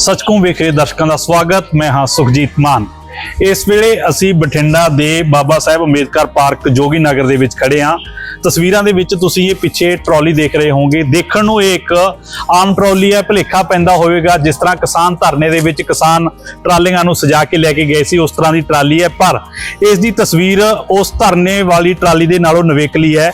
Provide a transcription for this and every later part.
ਸੱਚਕੋਂ ਵਿਖੇ ਦਰਸ਼ਕਾਂ ਦਾ ਸਵਾਗਤ। ਮੈਂ ਹਾਂ ਸੁਖਜੀਤ ਮਾਨ। ਇਸ ਵੇਲੇ ਅਸੀਂ ਬਠਿੰਡਾ ਦੇ ਬਾਬਾ ਸਾਹਿਬ ਅੰਬੇਦਕਰ ਪਾਰਕ ਜੋਗੀ ਨਗਰ ਦੇ ਵਿੱਚ ਖੜੇ ਹਾਂ। ਤਸਵੀਰਾਂ ਦੇ ਵਿੱਚ ਤੁਸੀਂ ਇਹ ਪਿੱਛੇ ਟਰਾਲੀ ਦੇਖ ਰਹੇ ਹੋਵੋਗੇ। ਦੇਖਣ ਨੂੰ ਇਹ ਇੱਕ ਆਮ ਟਰਾਲੀ ਹੈ, ਭੁਲੇਖਾ ਪੈਂਦਾ ਹੋਵੇਗਾ। ਜਿਸ ਤਰ੍ਹਾਂ ਕਿਸਾਨ ਧਰਨੇ ਦੇ ਵਿੱਚ ਕਿਸਾਨ ਟਰਾਲੀਆਂ ਨੂੰ ਸਜਾ ਕੇ ਲੈ ਕੇ ਗਏ ਸੀ, ਉਸ ਤਰ੍ਹਾਂ ਦੀ ਟਰਾਲੀ ਹੈ। ਪਰ ਇਸ ਦੀ ਤਸਵੀਰ ਉਸ ਧਰਨੇ ਵਾਲੀ ਟਰਾਲੀ ਦੇ ਨਾਲੋਂ ਨਵੇਕਲੀ ਹੈ।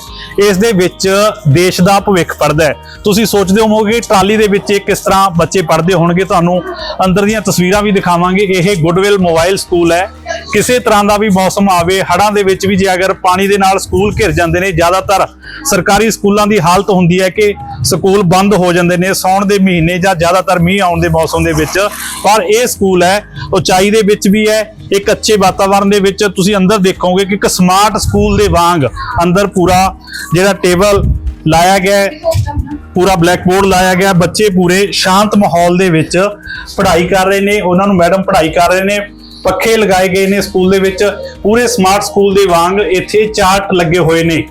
ਇਸ ਦੇ ਵਿੱਚ ਦੇਸ਼ ਦਾ ਭਵਿੱਖ ਪੜਦਾ ਹੈ। ਤੁਸੀਂ ਸੋਚਦੇ ਹੋਵੋਗੇ, ਟਰਾਲੀ ਦੇ ਵਿੱਚ ਇਹ ਕਿਸ ਤਰ੍ਹਾਂ ਬੱਚੇ ਪੜ੍ਹਦੇ ਹੋਣਗੇ। ਤੁਹਾਨੂੰ ਅੰਦਰ ਦੀਆਂ ਤਸਵੀਰਾਂ ਵੀ ਦਿਖਾਵਾਂਗੇ। ਇਹ ਗੁੱਡਵਿਲ ਮੋਬਾਈਲ ਸਕੂਲ ਸਕੂਲ ਹੈ। ਕਿਸੇ ਤਰ੍ਹਾਂ ਦਾ ਵੀ ਮੌਸਮ ਆਵੇ, ਹੜ੍ਹਾਂ ਦੇ ਵਿੱਚ ਵੀ ਜੇ ਅਗਰ ਪਾਣੀ ਦੇ ਨਾਲ ਸਕੂਲ ਘਿਰ ਜਾਂਦੇ ਨੇ, ਜ਼ਿਆਦਾਤਰ ਸਰਕਾਰੀ ਸਕੂਲਾਂ ਦੀ ਹਾਲਤ ਹੁੰਦੀ ਹੈ ਕਿ ਸਕੂਲ ਬੰਦ ਹੋ ਜਾਂਦੇ ਨੇ, ਸੌਣ ਦੇ ਮਹੀਨੇ ਜਾਂ ਜ਼ਿਆਦਾਤਰ ਮੀਂਹ ਆਉਣ ਦੇ ਮੌਸਮ ਦੇ ਵਿੱਚ। ਪਰ ਇਹ ਸਕੂਲ ਹੈ, ਉਚਾਈ ਦੇ ਵਿੱਚ ਵੀ ਹੈ ਇੱਕ ਅੱਛੇ ਵਾਤਾਵਰਣ ਦੇ ਵਿੱਚ ਤੁਸੀਂ ਅੰਦਰ ਦੇਖੋਗੇ ਕਿ ਇੱਕ ਸਮਾਰਟ ਸਕੂਲ ਦੇ ਵਾਂਗ ਅੰਦਰ ਪੂਰਾ ਜਿਹੜਾ ਟੇਬਲ ਲਾਇਆ ਗਿਆ ਪੂਰਾ ਬਲੈਕ ਬੋਰਡ ਲਾਇਆ ਗਿਆ ਬੱਚੇ ਪੂਰੇ ਸ਼ਾਂਤ ਮਾਹੌਲ ਦੇ ਵਿੱਚ ਪੜ੍ਹਾਈ ਕਰ ਰਹੇ ਨੇ, ਉਹਨਾਂ ਨੂੰ ਮੈਡਮ ਪੜ੍ਹਾਈ ਕਰ ਰਹੇ ਨੇ। ਪੱਖੇ ਲਗਾਏ ਗਏ ਨੇ ਸਕੂਲ ਦੇ ਵਿੱਚ। ਪੂਰੇ ਸਮਾਰਟ ਸਕੂਲ ਦੇ ਵਾਂਗ ਇੱਥੇ ਚਾਰਟ ਲੱਗੇ ਹੋਏ ਨੇ।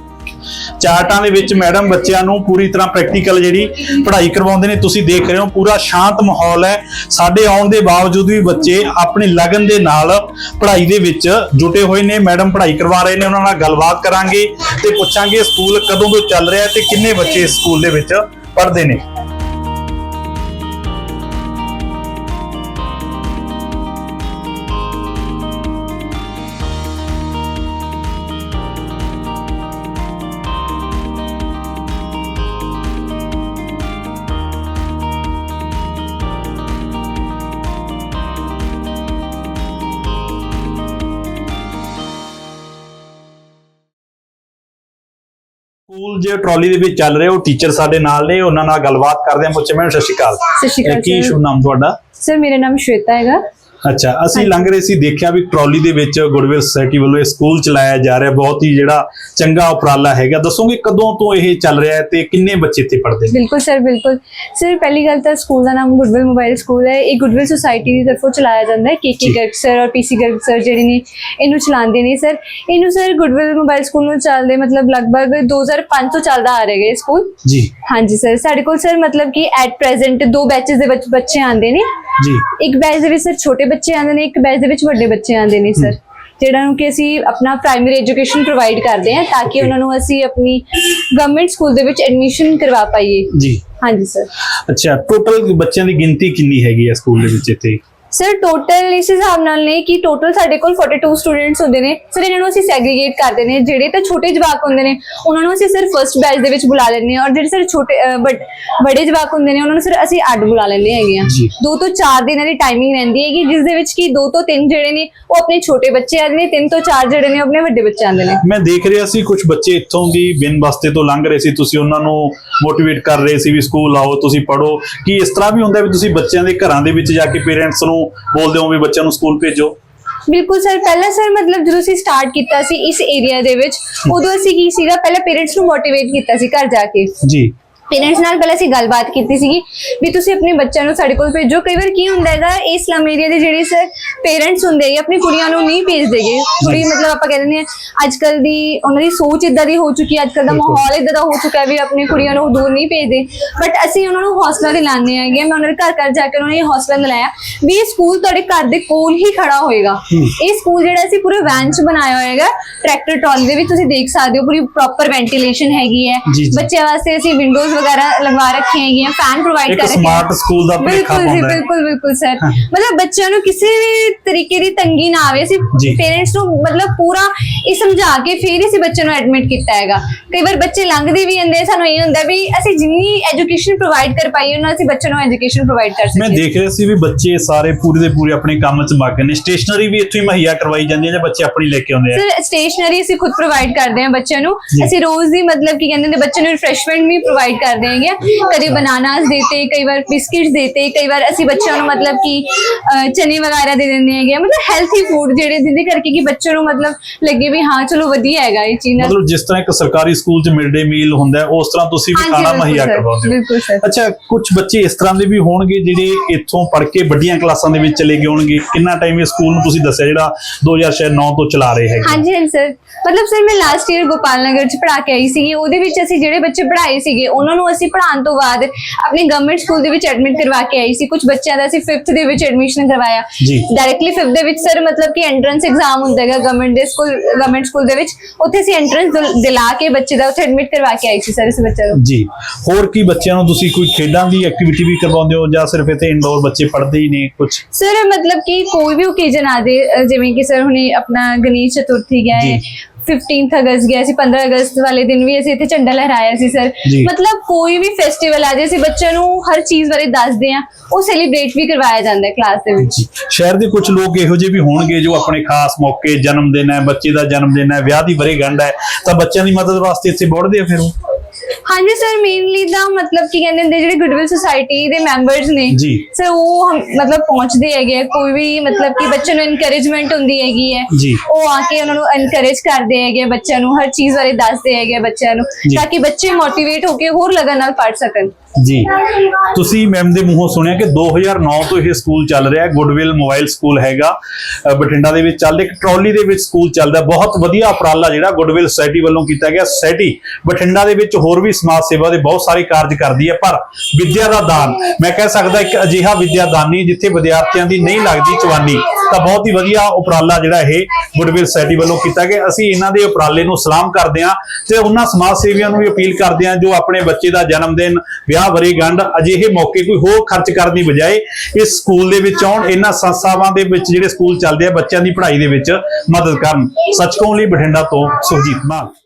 ਚਾਰਟਾਂ ਦੇ ਵਿੱਚ ਮੈਡਮ ਬੱਚਿਆਂ ਨੂੰ ਪੂਰੀ ਤਰ੍ਹਾਂ ਪ੍ਰੈਕਟੀਕਲ ਜਿਹੜੀ ਪੜ੍ਹਾਈ ਕਰਵਾਉਂਦੇ ਨੇ। ਤੁਸੀਂ ਦੇਖ ਰਹੇ ਹੋ, ਪੂਰਾ ਸ਼ਾਂਤ ਮਾਹੌਲ ਹੈ। ਸਾਡੇ ਆਉਣ ਦੇ ਬਾਵਜੂਦ ਵੀ ਬੱਚੇ ਆਪਣੀ ਲਗਨ ਦੇ ਨਾਲ ਪੜ੍ਹਾਈ ਦੇ ਵਿੱਚ ਜੁਟੇ ਹੋਏ ਨੇ। ਮੈਡਮ ਪੜ੍ਹਾਈ ਕਰਵਾ ਰਹੇ ਨੇ, ਉਹਨਾਂ ਨਾਲ ਗੱਲਬਾਤ ਕਰਾਂਗੇ ਤੇ ਪੁੱਛਾਂਗੇ ਸਕੂਲ ਕਦੋਂ ਤੋਂ ਚੱਲ ਰਿਹਾ ਤੇ ਕਿੰਨੇ ਬੱਚੇ ਇਸ ਸਕੂਲ ਦੇ ਵਿੱਚ ਪੜ੍ਹਦੇ ਨੇ। ਸਕੂਲ ਜੇ ਟਰਾਲੀ ਦੇ ਵਿੱਚ ਚੱਲ ਰਿਹਾ ਉਹ ਟੀਚਰ ਸਾਡੇ ਨਾਲ ਨੇ ਉਹਨਾਂ ਨਾਲ ਗੱਲਬਾਤ ਕਰਦੇ ਹਾਂ। ਪੁੱਛੇ ਮੈਡਮ ਸਤਿ ਸ਼੍ਰੀ ਅਕਾਲ। ਸਤਿ ਸ਼੍ਰੀ ਅਕਾਲ ਕੀ sir। ਸ਼ੁਭ ਨਾਮ ਤੁਹਾਡਾ? ਸਰ ਮੇਰਾ ਨਾਮ ਸ਼ਵੇਤਾ ਹੈਗਾ। ਅੱਛਾ ਅਸੀਂ ਲੰਘ ਰਹੇ ਸੀ ਦੇਖਿਆ ਵੀ ਟਰਾਲੀ ਦੇ ਵਿੱਚ ਗੁਡਵਿਲ ਸੁਸਾਇਟੀ ਵੱਲੋਂ ਇਹ ਸਕੂਲ ਚਲਾਇਆ ਜਾ ਰਿਹਾ ਬਹੁਤ ਹੀ ਜਿਹੜਾ ਚੰਗਾ ਉਪਰਾਲਾ ਹੈਗਾ। ਦੱਸੋਗੇ ਕਦੋਂ ਤੋਂ ਇਹ ਚੱਲ ਰਿਹਾ ਹੈ ਤੇ ਕਿੰਨੇ ਬੱਚੇ ਇੱਥੇ ਪੜ੍ਹਦੇ ਨੇ? ਬਿਲਕੁਲ ਸਰ ਬਿਲਕੁਲ। ਸਰ ਪਹਿਲੀ ਗੱਲ ਤਾਂ ਸਕੂਲ ਦਾ ਨਾਮ ਗੁੱਡਵਿਲ ਮੋਬਾਈਲ ਸਕੂਲ ਹੈ। ਇਹ ਗੁੱਡਵਿਲ ਸੁਸਾਇਟੀ ਦੀ ਤਰਫੋਂ ਚਲਾਇਆ ਜਾਂਦਾ ਹੈ। ਕੇਕੇ। ਗਰਗ ਸਰ ਔਰ ਪੀਸੀ ਗਰਗ ਸਰ ਜਿਹੜੇ ਨੇ ਇਹਨੂੰ ਚਲਾਉਂਦੇ ਨੇ ਸਰ। ਇਹਨੂੰ ਸਰ ਗੁੱਡਵਿਲ ਮੋਬਾਈਲ ਸਕੂਲ ਨੂੰ ਚੱਲਦੇ ਮਤਲਬ ਲਗਭਗ 2005 ਤੋਂ ਚੱਲਦਾ ਆ ਰਿਹਾ ਹੈ ਸਕੂਲ। ਜੀ। ਹਾਂਜੀ ਸਰ ਸਾਡੇ ਕੋਲ ਸਰ ਮਤਲਬ ਕਿ ਐਟ ਪ੍ਰੈਜ਼ੈਂਟ ਦੋ ਬੈਚਸ ਦੇ ਵਿੱਚ ਬੱਚੇ ਆਉਂਦੇ ਨੇ। ਜੀ। ਇੱਕ ਬੈਚ ਦੇ ਵਿੱਚ ਸਰ ਛੋਟੇ ਬੱਚੇ ਆਉਂਦੇ ਨੇ ਇੱਕ ਬੈਚ ਦੇ ਵਿੱਚ ਵੱਡੇ ਬੱਚੇ ਆਉਂਦੇ ਨੇ ਸਰ ਜਿਹੜਾ ਨੂੰ ਕਿ ਅਸੀਂ ਆਪਣਾ ਪ੍ਰਾਇਮਰੀ ਐਜੂਕੇਸ਼ਨ ਪ੍ਰੋਵਾਈਡ ਕਰਦੇ ਹਾਂ ਤਾਂ ਕਿ. ਉਹਨਾਂ ਨੂੰ ਅਸੀਂ ਆਪਣੀ ਗਵਰਨਮੈਂਟ ਸਕੂਲ ਦੇ ਵਿੱਚ ਐਡਮਿਸ਼ਨ ਕਰਵਾ ਪਾਈਏ। ਜੀ। ਹਾਂਜੀ ਸਰ ਅੱਛਾ ਟੋਟਲ ਬੱਚਿਆਂ ਦੀ ਗਿਣਤੀ ਕਿੰਨੀ ਹੈਗੀ ਹੈ ਸਕੂਲ ਦੇ ਵਿੱਚ ਇੱਥੇ? ਸਰ ਟੋਟਲ ਇਸ ਹਿਸਾਬ ਨਾਲ ਨੇ ਕਿ ਟੋਟਲ ਸਾਡੇ ਕੋਲ 42 ਸਟੂਡੈਂਟਸ ਹੁੰਦੇ ਨੇ। ਸਰ ਇਹਨਾਂ ਨੂੰ ਅਸੀਂ ਸੈਗਰੀਗੇਟ ਕਰਦੇ ਨੇ। ਜਿਹੜੇ ਤਾਂ ਛੋਟੇ ਜਵਾਕ ਹੁੰਦੇ ਨੇ ਉਹਨਾਂ ਨੂੰ ਅਸੀਂ ਸਰ ਫਰਸਟ ਬੈਚ ਦੇ ਵਿੱਚ ਬੁਲਾ ਲੈਂਦੇ ਹਾਂ। ਔਰ ਜਿਹੜੇ ਸਰ ਛੋਟੇ ਬਟ ਬੜੇ ਜਵਾਕ ਹੁੰਦੇ ਨੇ ਉਹਨਾਂ ਨੂੰ ਸਰ ਅਸੀਂ ਅੱਡ ਬੁਲਾ ਲੈਂਦੇ ਹੈਗੇ ਆ। ਦੋ ਤੋਂ ਚਾਰ ਦਿਨਾਂ ਦੀ ਟਾਈਮਿੰਗ ਰਹਿੰਦੀ ਹੈਗੀ ਜਿਸ ਦੇ ਵਿੱਚ ਕਿ ਦੋ ਤੋਂ ਤਿੰਨ ਜਿਹੜੇ ਨੇ ਉਹ ਆਪਣੇ ਛੋਟੇ ਬੱਚੇ ਆਉਂਦੇ ਨੇ ਤਿੰਨ ਤੋਂ ਚਾਰ ਜਿਹੜੇ ਨੇ ਆਪਣੇ ਵੱਡੇ ਬੱਚੇ ਆਉਂਦੇ ਨੇ। ਮੈਂ ਦੇਖ ਰਿਹਾ ਸੀ ਕੁਝ ਬੱਚੇ ਇੱਥੋਂ ਦੀ ਬਿਨ ਬਸਤੇ ਤੋਂ ਲੰਘ ਰਹੇ ਸੀ। ਤੁਸੀਂ ਉਹਨਾਂ ਨੂੰ ਮੋਟੀਵੇਟ ਕਰ ਰਹੇ ਸੀ ਵੀ ਸਕੂਲ ਆਓ ਤੁਸੀਂ ਪੜੋ ਕੀ ਇਸ ਤਰ੍ਹਾਂ ਵੀ ਹੁੰਦਾ ਵੀ ਤੁਸੀਂ ਬੱਚਿਆਂ ਦੇ ਘਰਾਂ ਦੇ ਵਿੱਚ ਜਾ ਕੇ ਪੇਰੈਂਟਸ ਨੂੰ ਬੋਲਦੇ ਹੋ ਵੀ ਬੱਚਿਆਂ ਨੂੰ ਸਕੂਲ ਭੇਜੋ? ਬਿਲਕੁਲ ਸਰ ਪਹਿਲਾਂ ਸਰ ਮਤਲਬ ਜਦੋਂ ਅਸੀਂ ਸਟਾਰਟ ਕੀਤਾ ਸੀ ਇਸ ਏਰੀਆ ਦੇ ਵਿੱਚ ਉਦੋਂ ਅਸੀਂ ਕੀ ਸੀਗਾ ਪਹਿਲਾਂ ਪੇਰੈਂਟਸ ਨੂੰ ਮੋਟੀਵੇਟ ਕੀਤਾ ਸੀ ਘਰ ਜਾ ਕੇ। ਜੀ। ਪੇਰੈਂਟਸ ਨਾਲ ਪਹਿਲਾਂ ਅਸੀਂ ਗੱਲਬਾਤ ਕੀਤੀ ਸੀਗੀ ਵੀ ਤੁਸੀਂ ਆਪਣੇ ਬੱਚਿਆਂ ਨੂੰ ਸਾਡੇ ਕੋਲ ਭੇਜੋ। ਕਈ ਵਾਰ ਕੀ ਹੁੰਦਾ ਹੈਗਾ ਇਹ ਸਲਮ ਏਰੀਆ ਦੇ ਜਿਹੜੇ ਸਰ ਪੇਰੈਂਟਸ ਹੁੰਦੇ ਹੈਗੇ ਆਪਣੀ ਕੁੜੀਆਂ ਨੂੰ ਨਹੀਂ ਭੇਜਦੇਗੇ ਕੁੜੀ ਮਤਲਬ ਆਪਾਂ ਕਹਿ ਦਿੰਦੇ ਆ ਅੱਜ ਕੱਲ ਦੀ ਉਹਨਾਂ ਦੀ ਸੋਚ ਇਦਾਂ ਦੀ ਹੋ ਚੁੱਕੀ ਹੈ ਅੱਜ ਕੱਲ ਦਾ। ਮਾਹੌਲ ਇਦਾਂ ਦਾ ਹੋ ਚੁੱਕਾ ਹੈ ਵੀ ਆਪਣੀ ਕੁੜੀਆਂ ਨੂੰ ਦੂਰ ਨਹੀਂ ਭੇਜਦੇ। ਬਟ ਅਸੀਂ ਉਹਨਾਂ ਨੂੰ ਹੌਸਲਾ ਦਿਲਾਉਂਦੇ ਹੈਗੇ ਮੈਂ ਉਹਨਾਂ ਦੇ ਘਰ ਘਰ ਜਾ ਕੇ ਉਹਨਾਂ ਨੂੰ ਹੌਸਲਾ ਦਿਲਾਇਆ ਵੀ ਇਹ ਸਕੂਲ ਤੁਹਾਡੇ ਘਰ ਦੇ ਕੋਲ ਹੀ ਖੜਾ ਹੋਏਗਾ। ਇਹ ਸਕੂਲ ਜਿਹੜਾ ਅਸੀਂ ਪੂਰੇ ਵੈਨ ਚ ਬਣਾਇਆ ਹੋਏਗਾ। ਟਰੈਕਟਰ ਟਰਾਲੀ ਦੇ ਵਿੱਚ ਤੁਸੀਂ ਦੇਖ ਸਕਦੇ ਹੋ ਪੂਰੀ ਪ੍ਰੋਪਰ ਵੈਂਟੀਲੇਸ਼ਨ ਹੈਗੀ ਹੈ। ਬੱਚਿਆਂ ਵਾਸਤੇ ਅਸੀਂ ਵਿੰਡੋਜ਼ ਵਗੈਰਾ ਲਗਵਾ ਰੱਖੀਆਂ ਹੈਗੀਆਂ ਫੈਨ ਪ੍ਰੋਵਾਈਡ ਇੱਕ ਕਰ smart school ਦਾ ਭੁਲੇਖਾ ਬਿਲਕੁਲ ਜੀ ਪਾਉਂਦਾ ਹੈ। ਬਿਲਕੁਲ ਬਿਲਕੁਲ ਸਰ। ਮਤਲਬ ਬੱਚਿਆਂ ਨੂੰ ਕਿਸੇ ਵੀ ਤਰੀਕੇ ਦੀ ਤੰਗੀ ਨਾ ਆਵੇ ਅਸੀਂ ਜੀ। ਪੇਰੈਂਟਸ ਨੂੰ ਮਤਲਬ ਪੂਰਾ ਇਹ ਸਮਝਾ ਕੇ ਫਿਰ ਹੀ ਅਸੀਂ ਬੱਚੇ ਨੂੰ ਐਡਮਿਟ ਕੀਤਾ ਹੈਗਾ ਕਈ ਵਾਰ ਬੱਚੇ ਲੰਘਦੇ ਵੀ ਹੁੰਦੇ ਸਾਨੂੰ ਇਹ ਹੁੰਦਾ ਵੀ ਅਸੀਂ ਜਿੰਨੀ ਐਜੂਕੇਸ਼ਨ ਪ੍ਰੋਵਾਈਡ ਕਰ ਪਾਈਏ ਉਹਨਾਂ ਅਸੀਂ ਬੱਚਿਆਂ ਨੂੰ ਐਜੂਕੇਸ਼ਨ ਪ੍ਰੋਵਾਈਡ ਕਰ ਮੈਂ ਸਕੀਏ ਦੇਖ ਰਿਹਾ ਸੀ ਵੀ ਬੱਚੇ ਸਾਰੇ ਪੂਰੇ ਦੇ ਪੂਰੇ ਆਪਣੇ ਕੰਮ 'ਚ ਮਗਨ ਨੇ ਸਟੇਸ਼ਨਰੀ ਵੀ ਇੱਥੋਂ ਹੀ ਮੁਹੱਈਆ ਕਰਵਾਈ ਜਾਂਦੀ ਹੈ ਜਾਂ ਬੱਚੇ ਆਪਣੀ ਲੈ ਕੇ ਆਉਂਦੇ ਆ ਸਰ ਸਟੇਸ਼ਨਰੀ ਅਸੀਂ ਖੁਦ ਪ੍ਰੋਵਾਈਡ ਕਰਦੇ ਹਾਂ ਬੱਚਿਆਂ ਨੂੰ ਜੀ। ਅਸੀਂ ਰੋਜ਼ ਦੀ ਮਤਲਬ ਕੀ ਕਹਿੰਦੇ ਨੇ ਬੱਚਿਆਂ ਨੂੰ ਰਿਫਰੈਸ਼ਮੈਂਟ ਵੀ ਪ੍ਰੋਵਾਈਡ ਕਰਦੇ ਹੈਗੇ ਆ। ਕਦੇ ਬਨਾਨਾਸ ਦੇਤੇ ਕਈ ਵਾਰ ਬਿਸਕਿਟਸ ਦੇਤੇ ਕਈ ਵਾਰ ਅਸੀਂ ਬੱਚਿਆਂ ਨੂੰ ਮਤਲਬ ਕਿ ਚਨੇ ਵਗੈਰਾ ਦੇ ਦਿੰਦੇ ਹੈਗੇ। ਮਤਲਬ ਹੈਲਥੀ ਫੂਡ ਜਿਹੜੇ ਜਿਹਦੇ ਕਰਕੇ ਕਿ ਬੱਚੇ ਨੂੰ ਮਤਲਬ ਲੱਗੇ ਵੀ ਹਾਂ ਚਲੋ ਵਧੀਆ ਹੈਗਾ ਇਹ ਚੀਜ਼ ਨਾਲ ਮਤਲਬ ਜਿਸ ਤਰ੍ਹਾਂ ਇੱਕ ਸਰਕਾਰੀ ਸਕੂਲ 'ਚ ਮਿਡ ਡੇ ਮੀਲ ਹੁੰਦਾ ਹੈ, ਉਸ ਤਰ੍ਹਾਂ ਤੁਸੀਂ ਵੀ ਖਾਣਾ ਮੁਹੱਈਆ ਕਰਵਾਉਂਦੇ ਹੋ। ਅੱਛਾ ਕੁਝ ਬੱਚੇ ਇਸ ਤਰ੍ਹਾਂ ਦੇ ਵੀ ਹੋਣਗੇ ਜਿਹੜੇ ਇੱਥੋਂ ਪੜ੍ਹ ਕੇ ਵੱਡੀਆਂ ਕਲਾਸਾਂ ਦੇ ਵਿੱਚ ਚਲੇ ਗਏ ਹੋਣਗੇ ਕਿੰਨਾ ਟਾਈਮ ਇਹ ਸਕੂਲ ਨੂੰ ਤੁਸੀਂ ਦੱਸਿਆ ਜਿਹੜਾ 2009 ਤੋਂ ਚਲਾ ਰਹੇ ਹੈਗੇ ਹਾਂਜੀ ਹਾਂਜੀ ਸਰ ਮਤਲਬ ਸਰ ਮੈਂ ਲਾਸਟ ਈਅਰ ਗੋਪਾਲ ਨਗਰ ਚ ਪੜ੍ਹਾ ਕੇ ਆਈ ਸੀਗੀ। ਉਹਦੇ ਵਿੱਚ ਅਸੀਂ ਜਿਹੜੇ ਬੱਚੇ ਪੜ੍ਹਾਏ ਸੀਗੇ ਉਹਨਾਂ ਨੂੰ ਅਸੀਂ ਪੜ੍ਹਾਉਣ ਤੋਂ ਬਾਅਦ ਆਪਣੇ ਗਵਰਨਮੈਂਟ ਸਕੂਲ ਦੇ ਵਿੱਚ ਐਡਮਿਟ ਕਰਵਾ ਕੇ ਆਈ ਸੀ। ਕੁਝ ਬੱਚਿਆਂ ਦਾ ਅਸੀਂ 5th ਦੇ ਵਿੱਚ ਐਡਮਿਸ਼ਨ ਕਰਵਾਇਆ। ਡਾਇਰੈਕਟਲੀ 5th ਦੇ ਵਿੱਚ ਸਰ ਮਤਲਬ ਕਿ ਐਂਟਰੈਂਸ ਐਗਜ਼ਾਮ ਹੁੰਦਾ ਹੈਗਾ ਗਵਰਨਮੈਂਟ ਦੇ ਸਕੂਲ ਗਵਰਨਮੈਂਟ ਸਕੂਲ ਦੇ ਵਿੱਚ। ਉੱਥੇ ਅਸੀਂ ਐਂਟਰੈਂਸ ਦਿਲਾ ਕੇ ਬੱਚੇ ਦਾ ਉੱਥੇ ਐਡਮਿਟ ਕਰਵਾ ਕੇ ਆਈ ਸੀ ਸਰ ਇਸ ਬੱਚੇ ਨੂੰ। ਜੀ। ਹੋਰ ਕੀ ਬੱਚਿਆਂ ਨੂੰ ਤੁਸੀਂ ਕੋਈ ਖੇਡਾਂ ਦੀ ਐਕਟੀਵਿਟੀ ਵੀ ਕਰਵਾਉਂਦੇ ਹੋ ਜਾਂ ਸਿਰਫ ਇੱਥੇ ਇੰਡੋਰ ਬੱਚੇ ਪੜ੍ਹਦੇ ਹੀ ਨੇ ਕੁਝ ਸਰ ਮਤਲਬ ਕਿ ਕੋਈ ਵੀ ਓਕੇਜਨ ਆ ਜਿਵੇਂ ਕਿ ਸਰ ਹੁਣੇ ਆਪਣਾ ਗਣੇਸ਼ ਚਤੁਰਥੀ ਗਿਆ ਹੈ। 15th ਅਗਸਤ ਗਿਆ ਸੀ 15 ਅਗਸਤ ਵਾਲੇ ਦਿਨ ਵੀ ਅਸੀਂ ਇੱਥੇ ਝੰਡਾ ਲਹਿਰਾਇਆ ਸੀ ਸਰ ਜੀ। ਮਤਲਬ ਕੋਈ ਵੀ ਫੈਸਟੀਵਲ ਆ ਜੇ ਅਸੀਂ ਬੱਚਿਆਂ ਨੂੰ ਹਰ ਚੀਜ਼ ਬਾਰੇ ਦੱਸਦੇ ਆ ਉਹ ਸੈਲੀਬ੍ਰੇਟ ਵੀ ਕਰਵਾਇਆ ਜਾਂਦਾ ਹੈ ਕਲਾਸ ਦੇ ਵਿੱਚ। ਜੀ। ਸ਼ਹਿਰ ਦੇ ਕੁਝ ਲੋਕ ਇਹੋ ਜਿਹੇ ਵੀ ਹੋਣਗੇ ਜੋ ਆਪਣੇ ਖਾਸ ਮੌਕੇ ਜਨਮ ਦਿਨ ਹੈ ਬੱਚੇ ਦਾ ਜਨਮ ਦਿਨ ਹੈ ਵਿਆਹ ਦੀ ਵਰੇਗੰਢ ਹੈ ਤਾਂ ਬੱਚਿਆਂ ਦੀ ਮਦਦ ਵਾਸਤੇ ਇੱਥੇ ਬੋੜਦੇ ਆ ਫਿਰ ਉਹ? ਹਾਂਜੀ ਸਰ ਮੇਨਲੀ ਦਾ ਮਤਲਬ ਕੀ ਕਹਿੰਦੇ ਹੁੰਦੇ ਜਿਹੜੇ ਗੁੱਡਵਿਲ ਸੁਸਾਇਟੀ ਦੇ ਮੈਂਬਰਸ ਨੇ ਜੀ। ਸਰ ਉਹ ਹਮ- ਮਤਲਬ ਪਹੁੰਚਦੇ ਹੈਗੇ ਆ, ਕੋਈ ਵੀ ਮਤਲਬ ਕਿ ਬੱਚੇ ਨੂੰ ਇਨਕਰੇਜਮੈਂਟ ਹੁੰਦੀ ਹੈਗੀ ਹੈ ਜੀ। ਉਹ ਆ ਕੇ ਉਹਨਾਂ ਨੂੰ ਇਨਕਰੇਜ ਕਰਦੇ ਹੈਗੇ ਆ ਬੱਚਿਆਂ ਨੂੰ ਹਰ ਚੀਜ਼ ਬਾਰੇ ਦੱਸਦੇ ਹੈਗੇ ਆ ਬੱਚਿਆਂ ਨੂੰ ਜੀ। ਤਾਂ ਕਿ ਬੱਚੇ ਮੋਟੀਵੇਟ ਹੋ ਕੇ ਹੋਰ ਲਗਨ ਨਾਲ ਪੜ੍ਹ ਸਕਣ ਜੀ। ਤੁਸੀਂ ਮੈਮ ਦੇ ਮੂੰਹੋਂ ਸੁਣਿਆ ਕਿ 2009 ਤੋਂ ਇਹ ਸਕੂਲ ਚੱਲ ਰਿਹਾ ਹੈ। ਗੁੱਡਵਿਲ ਮੋਬਾਈਲ ਸਕੂਲ ਹੈਗਾ। ਬਠਿੰਡਾ ਦੇ ਵਿੱਚ ਚੱਲਦਾ ਇੱਕ ਟਰਾਲੀ ਦੇ ਵਿੱਚ ਸਕੂਲ ਚੱਲਦਾ ਬਹੁਤ ਵਧੀਆ ਉਪਰਾਲਾ ਜਿਹੜਾ ਗੁੱਡਵਿਲ ਸੁਸਾਇਟੀ ਵੱਲੋਂ ਕੀਤਾ ਗਿਆ। ਸੋਸਾਇਟੀ ਬਠਿੰਡਾ ਦੇ ਵਿੱਚ ਹੋਰ ਵੀ ਸਮਾਜ ਸੇਵਾ ਦੇ ਬਹੁਤ ਸਾਰੇ ਕਾਰਜ ਕਰਦੀ ਹੈ। ਪਰ ਵਿਦਿਆ ਦਾ ਦਾਨ, ਮੈਂ ਕਹਿ ਸਕਦਾ ਇੱਕ ਅਜਿਹਾ ਵਿਦਿਆ ਦਾਨੀ ਜਿੱਥੇ ਵਿਦਿਆਰਥੀਆਂ ਦੀ ਨਹੀਂ ਲੱਗਦੀ ਚਵਾਨੀ। ਤਾਂ ਬਹੁਤ ਹੀ ਵਧੀਆ ਉਪਰਾਲਾ ਜਿਹੜਾ ਇਹ ਗੁੱਡਵਿਲ ਸੁਸਾਇਟੀ ਵੱਲੋਂ ਕੀਤਾ ਗਿਆ। ਅਸੀਂ ਇਹਨਾਂ ਦੇ ਉਪਰਾਲੇ ਨੂੰ ਸਲਾਮ ਕਰਦੇ ਹਾਂ ਤੇ ਉਹਨਾਂ ਸਮਾਜ ਸੇਵੀਆਂ ਨੂੰ ਵੀ ਅਪੀਲ ਕਰਦੇ ਹਾਂ ਜੋ ਆਪਣੇ ਬੱਚੇ ਦਾ ਜਨਮ ਦਿਨ, ਵਿਆਹ ਵਰੇਗੰਢ ਅਜਿਹੇ ਮੌਕੇ ਕੋਈ ਹੋਰ ਖਰਚ ਕਰਨ ਦੀ ਬਜਾਏ ਇਸ ਸਕੂਲ ਦੇ ਵਿੱਚ ਆਉਣ, ਇਹਨਾਂ ਸੰਸਥਾਵਾਂ ਦੇ ਵਿੱਚ ਜਿਹੜੇ ਸਕੂਲ ਚੱਲਦੇ ਆ, ਬੱਚਿਆਂ ਦੀ ਪੜ੍ਹਾਈ ਦੇ ਵਿੱਚ ਮਦਦ ਕਰਨ। ਸੱਚ ਕਹੂੰ ਲਈ ਬਠਿੰਡਾ ਤੋਂ ਸੁਖਜੀਤ ਮਾਨ।